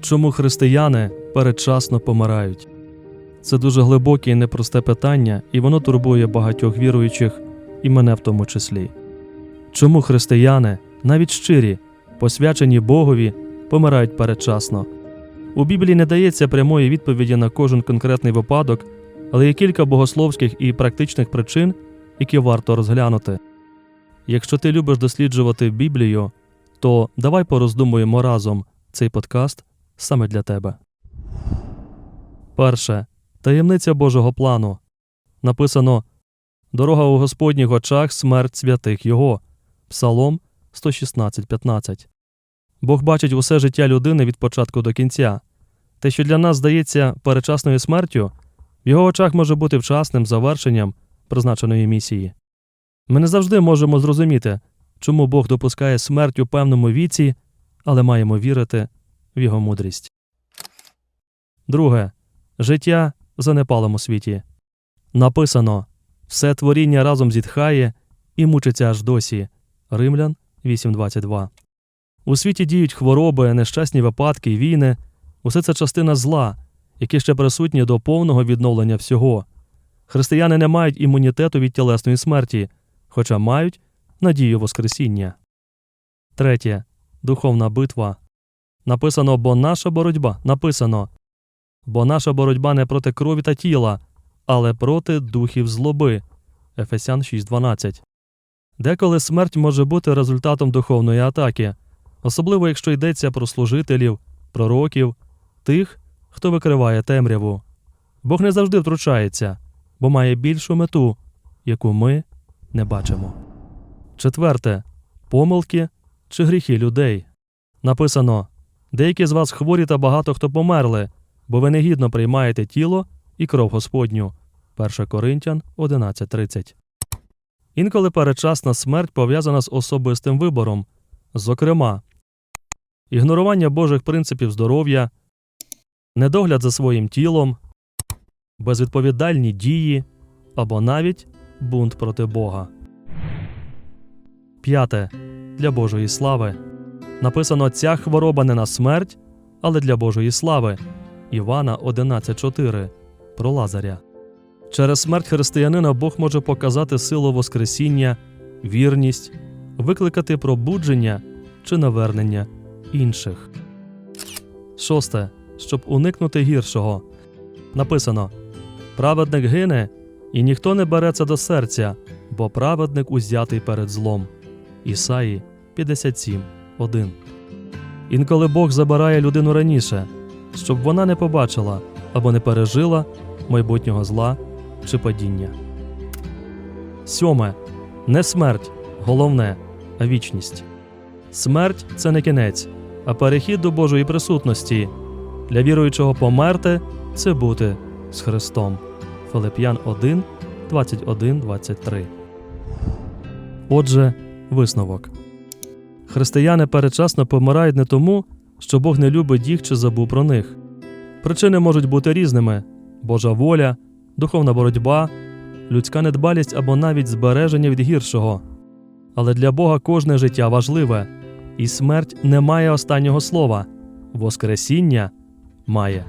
Чому християни передчасно помирають? Це дуже глибоке і непросте питання, і воно турбує багатьох віруючих, і мене в тому числі. Чому християни, навіть щирі, посвячені Богові, помирають передчасно? У Біблії не дається прямої відповіді на кожен конкретний випадок, але є кілька богословських і практичних причин, які варто розглянути. Якщо ти любиш досліджувати Біблію, то давай пороздумуємо разом цей подкаст саме для тебе. Перше. Таємниця Божого плану. Написано Дорога у Господніх очах смерть святих Його. Псалом 116.15. Бог бачить усе життя людини від початку до кінця. Те, що для нас здається перечасною смертю, в його очах може бути вчасним завершенням призначеної місії. Ми не завжди можемо зрозуміти, чому Бог допускає смерть у певному віці, але маємо вірити в його мудрість. Друге. Життя в занепалому світі. Написано все творіння разом зітхає і мучиться аж досі. Римлян 8.22. У світі діють хвороби, нещасні випадки, війни. Усе це частина зла, які ще присутні до повного відновлення всього. Християни не мають імунітету від тілесної смерті, хоча мають надію Воскресіння. Третє. Духовна битва. Написано, бо наша боротьба написано. Бо наша боротьба не проти крові та тіла, але проти духів злоби. Ефесян 6.12. Деколи смерть може бути результатом духовної атаки, особливо якщо йдеться про служителів, пророків, тих, хто викриває темряву. Бог не завжди втручається, бо має більшу мету, яку ми не бачимо. Четверте. Помилки чи гріхи людей. Написано Деякі з вас хворі та багато хто померли, бо ви негідно приймаєте тіло і кров Господню. 1 Коринтян 11.30. Інколи передчасна смерть пов'язана з особистим вибором, зокрема, ігнорування Божих принципів здоров'я, недогляд за своїм тілом, безвідповідальні дії або навіть бунт проти Бога. П'яте. Для Божої слави. Написано ця хвороба не на смерть, але для Божої слави. Івана 11.4 про Лазаря. Через смерть християнина Бог може показати силу Воскресіння, вірність, викликати пробудження чи навернення інших. Шосте. Щоб уникнути гіршого. Написано Праведник гине, і ніхто не береться до серця, бо праведник узятий перед злом. Ісаї 57.1 Інколи Бог забирає людину раніше, щоб вона не побачила або не пережила майбутнього зла чи падіння. Сьоме. Не смерть головне, а вічність. Смерть це не кінець, а перехід до Божої присутності. Для віруючого померти це бути з Христом. Филип'ян 1, 21, 23. Отже, висновок. Християни передчасно помирають не тому, що Бог не любить їх чи забув про них. Причини можуть бути різними: Божа воля, духовна боротьба, людська недбалість або навіть збереження від гіршого. Але для Бога кожне життя важливе, і смерть не має останнього слова, Воскресіння має.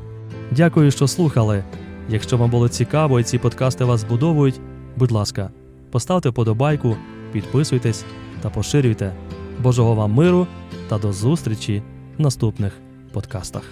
Дякую, що слухали. Якщо вам було цікаво і ці подкасти вас збудовують, будь ласка, поставте вподобайку, підписуйтесь та поширюйте. Божого вам миру та до зустрічі в наступних подкастах.